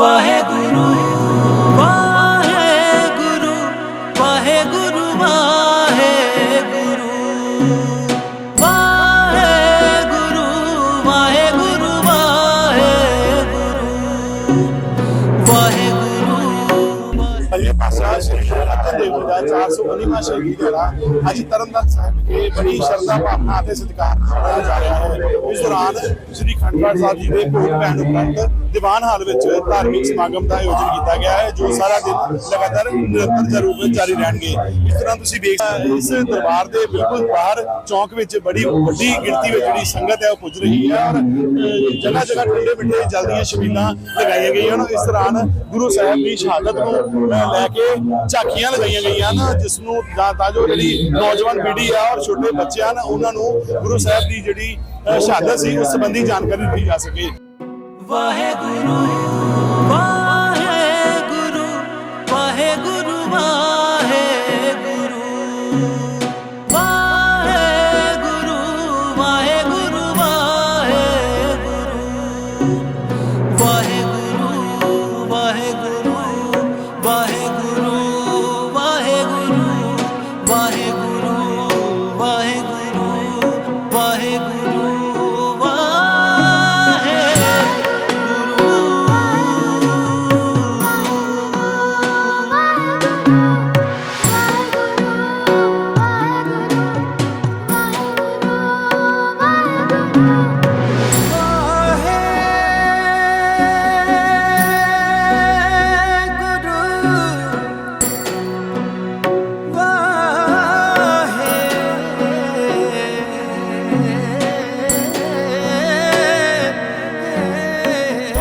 up ahead. Guru Arjan Dev ji ਦਾ 419ਵਾਂ ਸ਼ਹੀਦੀ ਦਿਹਾੜਾ ਅੱਜ ਤਰਨਤਾਰਨ ਸਾਹਿਬ ਵਿਖੇ ਬੜੀ ਸ਼ਰਧਾ ਭਾਵਨਾ ਅਤੇ ਸਤਿਕਾਰ ਨਾਲ ਮਨਾਇਆ ਜਾ ਰਿਹਾ ਹੈ। ਇਸ ਦੌਰਾਨ ਸ਼੍ਰੀ ਖੰਡਪਾਠ ਸਾਹਿਬ ਜੀ ਦੇ ਭੋਗ ਪੈਣ ਉਪਰੰਤ ਦੀਵਾਨ ਹਾਲ ਵਿੱਚ ਧਾਰਮਿਕ ਸਮਾਗਮ ਦਾ ਆਯੋਜਨ ਕੀਤਾ ਗਿਆ ਹੈ, ਜੋ ਸਾਰਾ ਦਿਨ ਲਗਾਤਾਰ ਨਿਰੰਤਰ ਦੇ ਰੂਪ ਵਿੱਚ ਜਾਰੀ ਰਹਿਣਗੇ। ਇਸ ਤਰ੍ਹਾਂ ਤੁਸੀਂ ਵੇਖ ਇਸ ਦਰਬਾਰ ਦੇ ਬਿਲਕੁਲ ਬਾਹਰ ਚੌਂਕ ਵਿੱਚ ਬੜੀ ਵੱਡੀ ਗਿਣਤੀ ਵਿੱਚ ਜਿਹੜੀ ਸੰਗਤ ਹੈ, ਉਹ ਪੁੱਜ ਰਹੀ ਹੈ ਔਰ ਜਗ੍ਹਾ ਜਗ੍ਹਾ ਠੰਡੇ ਮਿੱਠੇ ਜਲ ਦੀਆਂ ਲਗਾਈਆਂ ਗਈਆਂ ਹਨ। ਇਸ ਦੌਰਾਨ ਗੁਰੂ ਸਾਹਿਬ ਦੀ ਸ਼ਹਾਦਤ ਨੂੰ ਲੈ ਕੇ ਝਾਕੀਆਂ ਲਗਾਈਆਂ ਗਈਆਂ ਹਨ ਜਿਸ ਨੂੰ ਤਾਂ ਤਾਂ ਜੋ ਜਿਹੜੀ ਨੌਜਵਾਨ ਪੀੜ੍ਹੀ ਆ ਔਰ ਛੋਟੇ ਬੱਚੇ ਹਨ ਉਹਨਾਂ ਨੂੰ ਗੁਰੂ ਸਾਹਿਬ ਦੀ ਜਿਹੜੀ ਸ਼ਹਾਦਤ ਸੀ ਉਸ ਸੰਬੰਧੀ ਜਾਣਕਾਰੀ ਦਿੱਤੀ ਜਾ ਸਕੇ। ਵਾਹਿਗੁਰੂ।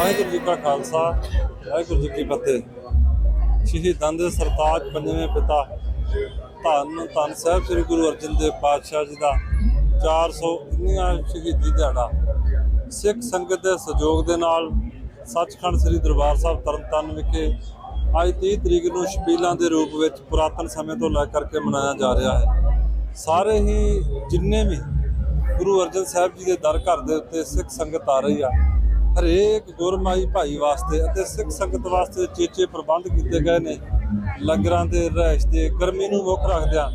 ਵਾਹਿਗੁਰੂ ਜੀ ਕਾ ਖਾਲਸਾ, ਵਾਹਿਗੁਰੂ ਜੀ ਕੀ ਫਤਿਹ। ਸ਼ਹੀਦਾਂ ਦੇ ਸਰਤਾਜ ਪੰਜਵੇਂ ਪਿਤਾ ਧੰਨ ਧੰਨ ਸਾਹਿਬ ਸ੍ਰੀ ਗੁਰੂ ਅਰਜਨ ਦੇਵ ਪਾਤਸ਼ਾਹ ਜੀ ਦਾ 419ਵਾਂ ਸ਼ਹੀਦੀ ਦਿਹਾੜਾ। ਸਿੱਖ ਸੰਗਤ ਦੇ ਸਹਿਯੋਗ ਦੇ ਨਾਲ ਸੱਚਖੰਡ ਸ੍ਰੀ ਦਰਬਾਰ ਸਾਹਿਬ ਤਰਨਤਾਰਨ ਵਿਖੇ ਅੱਜ 30 ਤਰੀਕ ਨੂੰ ਸ਼ਪੀਲਾਂ ਦੇ ਰੂਪ ਵਿੱਚ ਪੁਰਾਤਨ ਸਮੇਂ ਤੋਂ ਲੈ ਕਰਕੇ ਮਨਾਇਆ ਜਾ ਰਿਹਾ ਹੈ। ਸਾਰੇ ਹੀ ਜਿੰਨੇ ਵੀ ਗੁਰੂ ਅਰਜਨ ਸਾਹਿਬ ਜੀ ਦੇ ਦਰ ਘਰ ਦੇ ਉੱਤੇ ਸਿੱਖ ਸੰਗਤ ਆ ਰਹੀ ਆ ਹਰੇਕ ਗੁਰਮਾਈ ਭਾਈ ਵਾਸਤੇ ਅਤੇ ਸਿੱਖ ਸੰਗਤ ਵਾਸਤੇ ਚੇਚੇ ਪ੍ਰਬੰਧ ਕੀਤੇ ਗਏ ਨੇ, ਲੰਗਰਾਂ ਦੇ ਰਹਿਸ਼ ਦੇ ਗਰਮੀ ਨੂੰ ਮੁੱਖ ਰੱਖਦਿਆਂ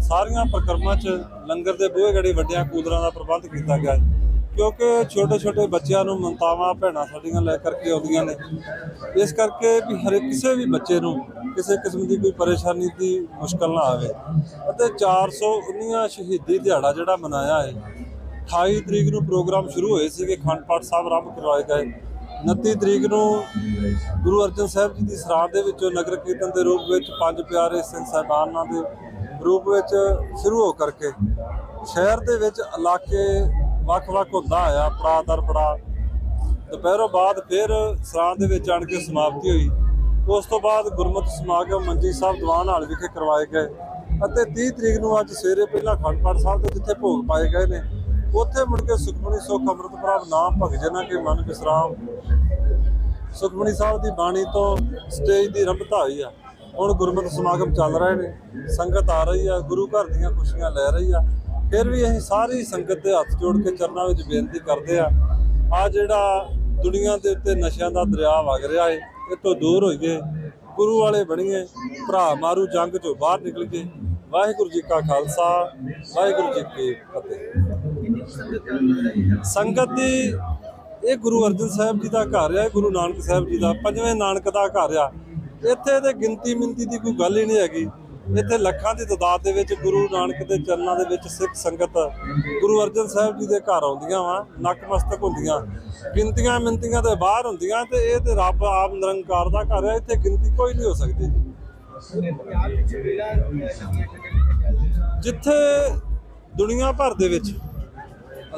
ਸਾਰੀਆਂ ਪ੍ਰਕਰਮਾਂ 'ਚ ਲੰਗਰ ਦੇ ਬੂਹੇ ਗੜੀ ਵੱਡਿਆਂ ਕੂਲਰਾਂ ਦਾ ਪ੍ਰਬੰਧ ਕੀਤਾ ਗਿਆ ਹੈ। ਕਿਉਂਕਿ ਛੋਟੇ ਛੋਟੇ ਬੱਚਿਆਂ ਨੂੰ ਮਮਤਾਵਾਂ ਭੈਣਾਂ ਸਾਡੀਆਂ ਲੈ ਕਰਕੇ ਆਉਂਦੀਆਂ ਨੇ। ਇਸ ਕਰਕੇ ਵੀ ਹਰ ਕਿਸੇ ਵੀ ਬੱਚੇ ਨੂੰ ਕਿਸੇ ਕਿਸਮ ਦੀ ਕੋਈ ਪਰੇਸ਼ਾਨੀ ਦੀ ਮੁਸ਼ਕਲ ਨਾ ਆਵੇ। ਅਤੇ 419ਵਾਂ ਸ਼ਹੀਦੀ ਦਿਹਾੜਾ ਜਿਹੜਾ ਮਨਾਇਆ ਹੈ 28 ਤਰੀਕ ਨੂੰ ਪ੍ਰੋਗਰਾਮ ਸ਼ੁਰੂ ਹੋਏ ਸੀਗੇ ਖੰਡ ਪਾਠ ਸਾਹਿਬ ਆਰੰਭ ਕਰਵਾਏ ਗਏ। 29 ਤਰੀਕ ਨੂੰ ਗੁਰੂ ਅਰਜਨ ਸਾਹਿਬ ਜੀ ਦੀ ਸਰਾਧ ਦੇ ਵਿੱਚੋਂ ਨਗਰ ਕੀਰਤਨ ਦੇ ਰੂਪ ਵਿੱਚ ਪੰਜ ਪਿਆਰੇ ਸਿੰਘ ਸਾਹਿਬਾਨਾਂ ਦੇ ਰੂਪ ਵਿੱਚ ਸ਼ੁਰੂ ਹੋ ਕਰਕੇ ਸ਼ਹਿਰ ਦੇ ਵਿੱਚ ਇਲਾਕੇ ਵੱਖ-ਵੱਖ ਹੁੰਦਾ ਆਇਆ ਪੜਾ ਦਰ ਪੜਾ ਦੁਪਹਿਰੋਂ ਬਾਅਦ ਫਿਰ ਸਰਾਧ ਦੇ ਵਿੱਚ ਆਣ ਕੇ ਸਮਾਪਤੀ ਹੋਈ। ਉਸ ਤੋਂ ਬਾਅਦ ਗੁਰਮਤਿ ਸਮਾਗਮ ਮੰਜੀ ਸਾਹਿਬ ਦੀਵਾਨ ਹਾਲ ਵਿਖੇ ਕਰਵਾਏ ਗਏ। ਅਤੇ 30 ਤਰੀਕ ਨੂੰ ਅੱਜ ਸਵੇਰੇ ਪਹਿਲਾਂ ਖੰਡ ਪਾਠ ਸਾਹਿਬ ਦੇ ਜਿੱਥੇ ਭੋਗ ਪਾਏ ਗਏ ਨੇ ਉੱਥੇ ਮੁੜ ਕੇ ਸੁਖਮਨੀ ਸੁਖ ਅੰਮ੍ਰਿਤ ਪ੍ਰਾਪ ਨਾਮ ਭਗ ਜਨਾ ਕੇ ਮਨ ਵਿਸਰਾਮ। ਸੁਖਮਨੀ ਸਾਹਿਬ ਦੀ ਬਾਣੀ ਤੋਂ ਸਟੇਜ ਦੀ ਰੰਭਤਾ ਹੋਈ ਆ। ਹੁਣ ਗੁਰਮਤਿ ਸਮਾਗਮ ਚੱਲ ਰਹੇ ਨੇ। ਸੰਗਤ ਆ ਰਹੀ ਆ, ਗੁਰੂ ਘਰ ਦੀਆਂ ਖੁਸ਼ੀਆਂ ਲੈ ਰਹੀ ਆ। ਫਿਰ ਵੀ ਅਸੀਂ ਸਾਰੀ ਸੰਗਤ ਦੇ ਹੱਥ ਜੋੜ ਕੇ ਚਰਨਾਂ ਵਿੱਚ ਬੇਨਤੀ ਕਰਦੇ ਆ। ਆ ਜਿਹੜਾ ਦੁਨੀਆ ਦੇ ਉੱਤੇ ਨਸ਼ਿਆਂ ਦਾ ਦਰਿਆ ਵਗ ਰਿਹਾ ਏ ਇਹ ਤੋਂ ਦੂਰ ਹੋਈਏ ਗੁਰੂ ਵਾਲੇ ਬਣੀਏ, ਭਰਾ ਮਾਰੂ ਜੰਗ ਚੋਂ ਬਾਹਰ ਨਿਕਲ ਨਿਕਲੀਏ ਵਾਹਿਗੁਰੂ ਜੀ ਕਾ ਖਾਲਸਾ, ਵਾਹਿਗੁਰੂ ਜੀ ਕੀ ਫਤਿਹ। ਸੰਗਤ ਦੀ ਇਹ ਗੁਰੂ ਅਰਜਨ ਸਾਹਿਬ ਜੀ ਦਾ ਘਰ ਆ ਗੁਰੂ ਨਾਨਕ ਸਾਹਿਬ ਜੀ ਦਾ ਪੰਜਵੇਂ ਨਾਨਕ ਦਾ ਘਰ ਆ, ਇੱਥੇ ਤੇ ਗਿਣਤੀ ਮਿੰਤੀ ਦੀ ਕੋਈ ਗੱਲ ਹੀ ਨਹੀਂ ਹੈਗੀ। ਇੱਥੇ ਲੱਖਾਂ ਦੀ ਤਾਦਾਦ ਦੇ ਵਿੱਚ ਗੁਰੂ ਨਾਨਕ ਦੇ ਚਰਨਾਂ ਦੇ ਵਿੱਚ ਸਿੱਖ ਸੰਗਤ ਗੁਰੂ ਅਰਜਨ ਸਾਹਿਬ ਜੀ ਦੇ ਘਰ ਆਉਂਦੀਆਂ ਵਾ ਨਕਮਸਤਕ ਹੁੰਦੀਆਂ। ਗਿਣਤੀਆਂ ਮਿੰਤੀਆਂ ਦੇ ਬਾਹਰ ਹੁੰਦੀਆਂ ਤੇ ਇਹ ਤੇ ਰੱਬ ਆਪ ਨਿਰੰਕਾਰ ਦਾ ਘਰ ਹੈ ਇੱਥੇ ਗਿਣਤੀ ਕੋਈ ਨਹੀਂ ਹੋ ਸਕਦੀ। ਜਿੱਥੇ ਦੁਨੀਆ ਭਰ ਦੇ ਵਿੱਚ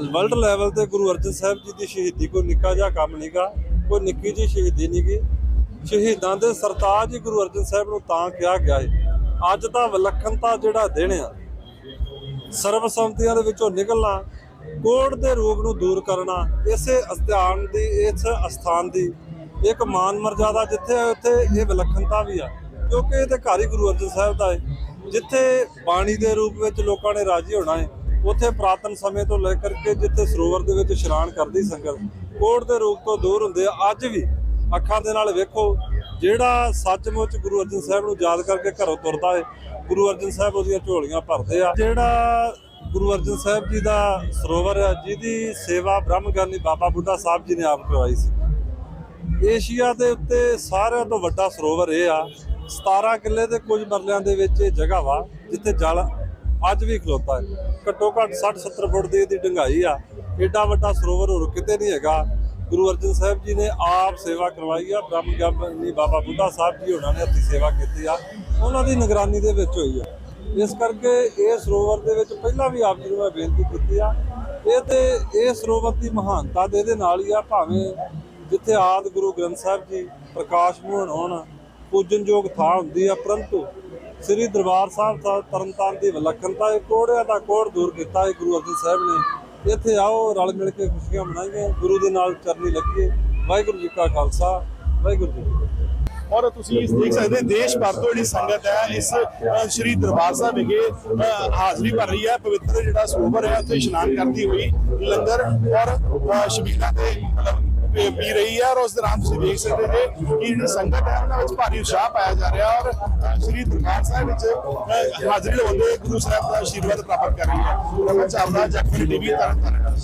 ਵਰਲਡ ਲੈਵਲ ਤੇ ਗੁਰੂ ਅਰਜਨ ਸਾਹਿਬ ਜੀ ਦੀ ਸ਼ਹੀਦੀ ਕੋਈ ਨਿੱਕਾ ਜਿਹਾ ਕੰਮ ਨਹੀਂਗਾ ਕੋਈ ਨਿੱਕੀ ਜਿਹੀ ਸ਼ਹੀਦੀ ਨਹੀਂਗੀ ਸ਼ਹੀਦਾਂ ਦੇ ਸਰਤਾਜ ਹੀ ਗੁਰੂ ਅਰਜਨ ਸਾਹਿਬ ਨੂੰ ਤਾਂ ਕਿਹਾ ਗਿਆ ਹੈ ਅੱਜ ਦਾ ਵਿਲੱਖਣਤਾ ਜਿਹੜਾ ਦਿਨ ਆ ਸਰਬਸੰਮਤੀਆਂ ਦੇ ਵਿੱਚੋਂ ਨਿਕਲਣਾ ਕੋੜ ਦੇ ਰੋਗ ਨੂੰ ਦੂਰ ਕਰਨਾ ਇਸੇ ਅਸਥਾਨ ਦੀ ਇਸ ਅਸਥਾਨ ਦੀ ਇੱਕ ਮਾਨ ਮਰਜ਼ਾਦਾ ਜਿੱਥੇ ਹੈ, ਉੱਥੇ ਇਹ ਵਿਲੱਖਣਤਾ ਵੀ ਆ। ਕਿਉਂਕਿ ਇਹ ਤੇ ਘਰ ਹੀ ਗੁਰੂ ਅਰਜਨ ਸਾਹਿਬ ਦਾ ਹੈ ਜਿੱਥੇ ਬਾਣੀ ਦੇ ਰੂਪ ਵਿੱਚ ਲੋਕਾਂ ਨੇ ਰਾਜੀ ਹੋਣਾ ਹੈ ਉੱਥੇ ਪ੍ਰਾਤਨ ਸਮੇਂ ਤੋਂ ਲੈ ਕਰਕੇ ਜਿੱਥੇ ਸਰੋਵਰ ਦੇ ਵਿੱਚ ਇਸ਼ਨਾਨ ਕਰਦੀ ਸੰਗਤ ਕੋੜ ਦੇ ਰੋਗ ਤੋਂ ਦੂਰ ਹੁੰਦੇ ਆ, ਅੱਜ ਵੀ ਅੱਖਾਂ ਦੇ ਨਾਲ ਵੇਖੋ ਜਿਹੜਾ ਸੱਚਮੁੱਚ ਗੁਰੂ ਅਰਜਨ ਸਾਹਿਬ ਨੂੰ ਯਾਦ ਕਰਕੇ ਘਰੋਂ ਤੁਰਦਾ ਹੈ ਗੁਰੂ ਅਰਜਨ ਸਾਹਿਬ ਉਹਦੀਆਂ ਝੋਲੀਆਂ ਭਰਦੇ ਆ। ਜਿਹੜਾ ਗੁਰੂ ਅਰਜਨ ਸਾਹਿਬ ਜੀ ਦਾ ਸਰੋਵਰ ਹੈ ਜਿਹਦੀ ਸੇਵਾ ਬ੍ਰਹਮਗਿਆਨੀ ਬਾਬਾ ਬੁੱਢਾ ਸਾਹਿਬ ਜੀ ਨੇ ਆਪ ਕਰਵਾਈ ਸੀ। ਏਸ਼ੀਆ ਦੇ ਉੱਤੇ ਸਾਰਿਆਂ ਤੋਂ ਵੱਡਾ ਸਰੋਵਰ ਇਹ ਆ 17 ਕਿੱਲੇ ਦੇ ਕੁਝ ਮਰਲਿਆਂ ਦੇ ਵਿੱਚ ਇਹ ਜਗ੍ਹਾ ਵਾ, ਜਿੱਥੇ ਜਲ ਅੱਜ ਵੀ ਖਲੋਤਾ ਹੈ। ਘੱਟੋ ਘੱਟ 60 70 ਫੁੱਟ ਦੀ ਇਹਦੀ ਡੰਗਾਈ ਆ। ਏਡਾ ਵੱਡਾ ਸਰੋਵਰ ਹੋਰ ਕਿਤੇ ਨਹੀਂ ਹੈਗਾ। ਗੁਰੂ ਅਰਜਨ ਸਾਹਿਬ ਜੀ ਨੇ ਆਪ ਸੇਵਾ ਕਰਵਾਈ ਆ। ਬ੍ਰਹਮ ਗਿਆਨੀ ਬਾਬਾ ਬੁੱਢਾ ਸਾਹਿਬ ਜੀ ਉਹਨਾਂ ਨੇ ਹੱਥੀ ਸੇਵਾ ਕੀਤੀ ਆ। ਉਹਨਾਂ ਦੀ ਨਿਗਰਾਨੀ ਦੇ ਵਿੱਚ ਹੋਈ ਆ। ਇਸ ਕਰਕੇ ਇਹ ਸਰੋਵਰ ਦੇ ਵਿੱਚ ਪਹਿਲਾਂ ਵੀ ਆਪ ਜੀ ਨੂੰ ਮੈਂ ਬੇਨਤੀ ਕੀਤੀ ਆ। ਇਹ ਤੇ ਇਹ ਸਰੋਵਰ ਦੀ ਮਹਾਨਤਾ ਦੇ ਇਹਦੇ ਨਾਲ ਹੀ ਆ। ਭਾਵੇਂ ਜਿੱਥੇ ਆਦ ਗੁਰੂ ਗ੍ਰੰਥ ਸਾਹਿਬ ਜੀ ਪ੍ਰਕਾਸ਼ ਮੋਹਨ ਹੋਣ, ਪੂਜਨਯੋਗ ਥਾਂ ਹੁੰਦੀ ਆ, ਪਰੰਤੂ ਸ੍ਰੀ ਦਰਬਾਰ ਸਾਹਿਬ ਦਾ ਤਰਨਤਾਰਨ ਦੀ ਵਿਲੱਖਣਤਾ ਇਹ ਕੋੜਿਆਂ ਦਾ ਕੋੜ ਦੂਰ ਕੀਤਾ ਹੈ ਗੁਰੂ ਅਰਜਨ ਸਾਹਿਬ ਨੇ। ਇੱਥੇ ਆਓ ਰਲ ਮਿਲ ਕੇ ਖੁਸ਼ੀਆਂ ਮਨਾਈਏ। ਗੁਰੂ ਦੇ ਨਾਲ ਚਰਨੀ ਲੱਗੀਏ ਵਾਹਿਗੁਰੂ ਜੀ ਕਾ ਖਾਲਸਾ। ਵਾਹਿਗੁਰੂ ਜੀ ਕੀ ਫਤਿਹ। ਔਰ ਤੁਸੀਂ ਦੇਖ ਸਕਦੇ ਦੇਸ਼ ਭਰ ਤੋਂ ਜਿਹੜੀ ਸੰਗਤ ਹੈ ਇਸ ਸ਼੍ਰੀ ਦਰਬਾਰ ਸਾਹਿਬ ਵਿਖੇ ਹਾਜ਼ਰੀ ਭਰ ਰਹੀ ਹੈ। ਪਵਿੱਤਰ ਜਿਹੜਾ ਸਰੋਵਰ ਹੈ ਉੱਥੇ ਇਸ਼ਨਾਨ ਕਰਦੀ ਹੋਈ ਲੰਗਰ ਔਰ ਅ, ਛਬੀਲਾਂ ਮਤਲਬ ਪੀ- ਪੀ ਰਹੀ ਹੈ ਔਰ ਉਸ ਦੌਰਾਨ ਤੁਸੀਂ ਦੇਖ ਸਕਦੇ ਹੋ ਕਿ ਜਿਹੜੀ ਸੰਗਤ ਹੈ ਉਹਨਾਂ ਵਿੱਚ ਭਾਰੀ ਉਤਸ਼ਾਹ ਪਾਇਆ ਜਾ ਰਿਹਾ ਔਰ ਅ, ਸ਼੍ਰੀ ਦਰਬਾਰ ਸਾਹਿਬ ਵਿੱਚ ਅ, ਹਾਜ਼ਰੀ ਲਵਾਉਂਦੇ ਗੁਰੂ ਸਾਹਿਬ ਦਾ ਆਸ਼ੀਰਵਾਦ ਪ੍ਰਾਪਤ ਕਰ ਰਹੀ ਹੈ ਰਮਨ ਚਾਵਲਾ ਜਗਮਨੀ ਟੀਵੀ ਤਰਨਤਾਰਨ